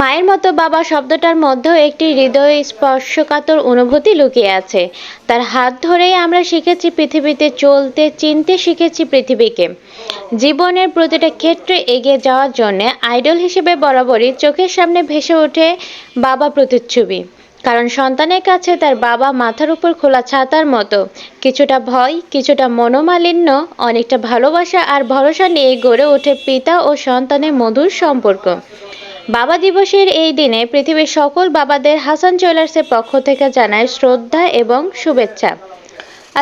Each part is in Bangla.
মায়ের মতো বাবা শব্দটার মধ্যেও একটি হৃদয় স্পর্শকাতর অনুভূতি লুকিয়ে আছে। তার হাত ধরেই আমরা শিখেছি পৃথিবীতে চলতে, চিনতে শিখেছি পৃথিবীকে। জীবনের প্রতিটা ক্ষেত্রে এগিয়ে যাওয়ার জন্য আইডল হিসেবে বরাবরই চোখের সামনে ভেসে ওঠে বাবা প্রতিচ্ছবি। কারণ সন্তানের কাছে তার বাবা মাথার উপর খোলা ছাতার মতো। কিছুটা ভয়, কিছুটা মনোমালিন্য, অনেকটা ভালোবাসা আর ভরসা নিয়ে গড়ে ওঠে পিতা ও সন্তানের মধুর সম্পর্ক। বাবা দিবসের এই দিনে পৃথিবীর সকল বাবাদের হাসান জুয়েলার্সের পক্ষ থেকে জানায় শ্রদ্ধা এবং শুভেচ্ছা।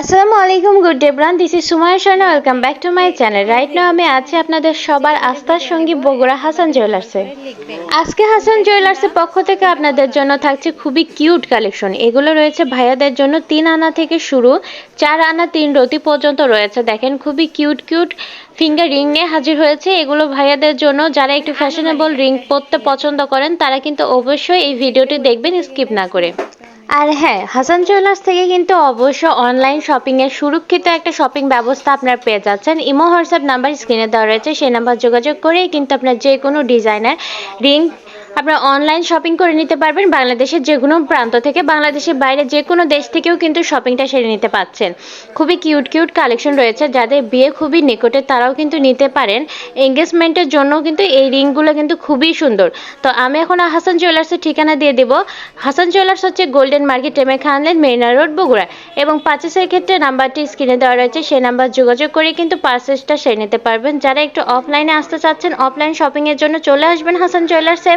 আসসালামু আলাইকুম good day bran this is Sumaiya Sharma welcome back to my channel right now আমি আছি আপনাদের সবার আস্থার সঙ্গী বগুড়া হাসান জুয়েলার্সে আজকে হাসান জুয়েলার্সের পক্ষ থেকে আপনাদের জন্য থাকছে খুবই কিউট কালেকশন এগুলো রয়েছে ভাইয়াদের জন্য তিন আনা থেকে শুরু, চার আনা, তিন রতি পর্যন্ত রয়েছে। দেখেন খুবই কিউট কিউট ফিঙ্গার রিং নিয়ে হাজির হয়েছে। এগুলো ভাইয়াদের জন্য, যারা একটু ফ্যাশনেবল রিং পরতে পছন্দ করেন, তারা কিন্তু অবশ্যই এই ভিডিওটি দেখবেন স্কিপ না করে। আর হ্যাঁ হাসান জুয়েলার্স থেকে কিন্তু অবশ্য অনলাইন শপিং এর সুরক্ষিত একটা শপিং ব্যবস্থা আপনার পেয়ে যাচ্ছেন। ইমো হোয়াটসঅ্যাপ নাম্বার স্ক্রিনে দেওয়া রয়েছে, সেই নাম্বার যোগাযোগ করে কিন্তু আপনার যে কোনো ডিজাইনার রিং আপনারা অনলাইন শপিং করে নিতে পারবেন বাংলাদেশের যে কোনো প্রান্ত থেকে। বাংলাদেশের বাইরে যে কোনো দেশ থেকেও কিন্তু শপিংটা সেরে নিতে পাচ্ছেন। খুবই কিউট কিউট কালেকশন রয়েছে। যাদের বিয়ে খুবই নিকটে, তারাও কিন্তু নিতে পারেন। এঙ্গেজমেন্টের জন্য কিন্তু এই রিংগুলো কিন্তু খুবই সুন্দর। তো আমি এখন হাসান জুয়েলার্সের ঠিকানা দিয়ে দেবো। হাসান জুয়েলার্স হচ্ছে গোল্ডেন মার্কেট টেমে খানলেন মেরিনা রোড বগুড়া। এবং পার্চেসের ক্ষেত্রে নাম্বারটি স্ক্রিনে দেওয়া রয়েছে। সেই নাম্বার যোগাযোগ করে কিন্তু পার্সেসটা সেরে নিতে পারবেন। যারা একটু অফলাইনে আসতে চাচ্ছেন অফলাইন শপিংয়ের জন্য চলে আসবেন হাসান জুয়েলার্সে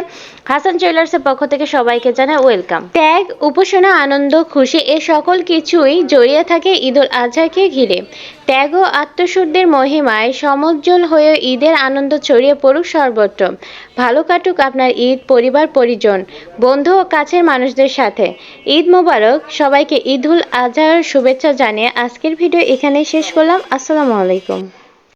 হাসান জুয়েলার্সের পক্ষ থেকে সবাইকে জানাই ওয়েলকাম। ত্যাগ, উপাসনা, আনন্দ, খুশি, এ সকল কিছুই জড়িয়ে থাকে ঈদুল আজহাকে ঘিরে। ত্যাগ ও আত্মশুদ্ধির মহিমায় সমুজ্জ্বল হয়ে ঈদের আনন্দ ছড়িয়ে পড়ুক সর্বত্র। ভালো কাটুক আপনার ঈদ পরিবার, পরিজন, বন্ধু ও কাছের মানুষদের সাথে। ঈদ মোবারক, সবাইকে ঈদুল আজহার শুভেচ্ছা জানিয়ে আজকের ভিডিও এখানেই শেষ করলাম। আসসালামু আলাইকুম।